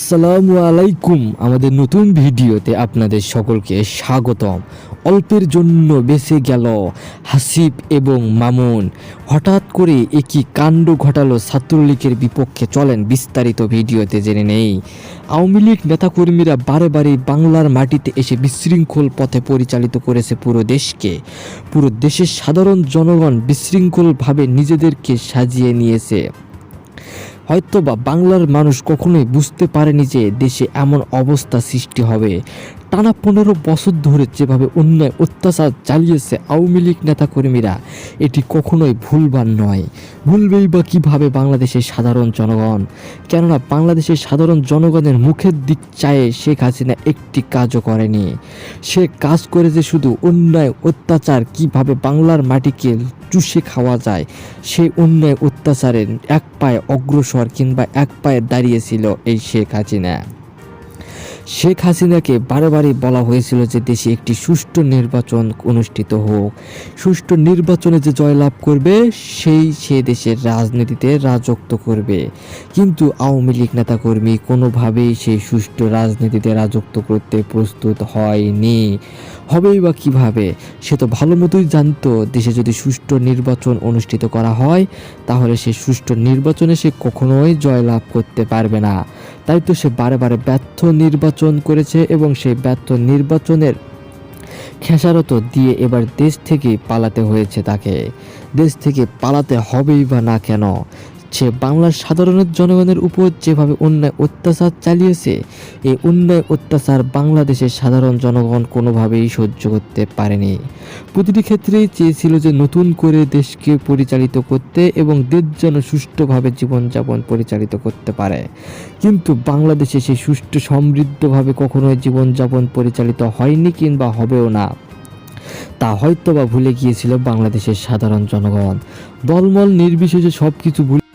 আসসালামু আলাইকুম। আমাদের নতুন ভিডিওতে আপনাদের সকলকে স্বাগতম। অল্পের জন্য বেঁচে গেল হাসিব এবং মামুন। হঠাৎ করে একই কাণ্ড ঘটালো ছাত্রলীগের বিপক্ষে। চলেন বিস্তারিত ভিডিওতে জেনে নেই। আওয়ামী লীগ নেতাকর্মীরা বারে বারে বাংলার মাটিতে এসে বিশৃঙ্খল পথে পরিচালিত করেছে পুরো দেশকে। পুরো দেশের সাধারণ জনগণ বিশৃঙ্খলভাবে নিজেদেরকে সাজিয়ে নিয়েছে। হয়তোবা বাংলার মানুষ কখনোই বুঝতে পারেনি যে দেশে এমন অবস্থা সৃষ্টি হবে। টানা পনেরো বছর ধরে যেভাবে অন্যায়, অত্যাচার চালিয়েছে আওয়ামী লীগ নেতাকর্মীরা, এটি কখনোই ভুলবার নয়। ভুলবেই বা কীভাবে বাংলাদেশের সাধারণ জনগণ? কেননা বাংলাদেশের সাধারণ জনগণের মুখের দিক চায়ে শেখ হাসিনা একটি কাজও করেনি। সে কাজ করেছে শুধু অন্যায়, অত্যাচার, কীভাবে বাংলার মাটিকে চুষে খাওয়া যায়, সেই অন্যায়, অত্যাচারের এক পায়ে অগ্রসর কিংবা এক পায়ে দাঁড়িয়েছিল এই শেখ হাসিনা। শেখ হাসিনাকে বারে বলা হয়েছিল যে দেশে একটি সুষ্ঠু নির্বাচন অনুষ্ঠিত হোক। সুষ্ঠু নির্বাচনে যে জয়লাভ করবে, সেই সে দেশের রাজনীতিতে রাজত্ব করবে। কিন্তু আওয়ামী লীগ নেতাকর্মী কোনোভাবেই সেই সুষ্ঠু রাজনীতিতে রাজত্ব করতে প্রস্তুত হয়নি। হবেই বা কীভাবে? সে তো ভালো মতোই জানতো, দেশে যদি সুষ্ঠু নির্বাচন অনুষ্ঠিত করা হয়, তাহলে সে সুষ্ঠু নির্বাচনে সে কখনোই জয়লাভ করতে পারবে না। তাই তো সে বারে বারে ব্যর্থ নির্বাচন করেছে এবং সেই ব্যর্থ নির্বাচনের খেসারত দিয়ে এবার দেশ থেকে পালাতে হয়েছে তাকে। দেশ থেকে পালাতে হবেই বা না কেন? সে বাংলার সাধারণ জনগণের উপর যেভাবে অন্যায় অত্যাচার চালিয়েছে, এই অন্যায় অত্যাচার বাংলাদেশের সাধারণ জনগণ কোনোভাবেই সহ্য করতে পারেনি। প্রতিটি ক্ষেত্রেই চেয়েছিল যে নতুন করে দেশকে পরিচালিত করতে এবং দেশ যেন সুষ্ঠুভাবে জীবনযাপন পরিচালিত করতে পারে। কিন্তু বাংলাদেশে সেই সুষ্ঠু সমৃদ্ধভাবে কখনোই জীবনযাপন পরিচালিত হয়নি কিংবা হবেও না। তা হয়তো বা ভুলে গিয়েছিল বাংলাদেশের সাধারণ জনগণ। দলমল নির্বিশেষে সব কিছু ভুলে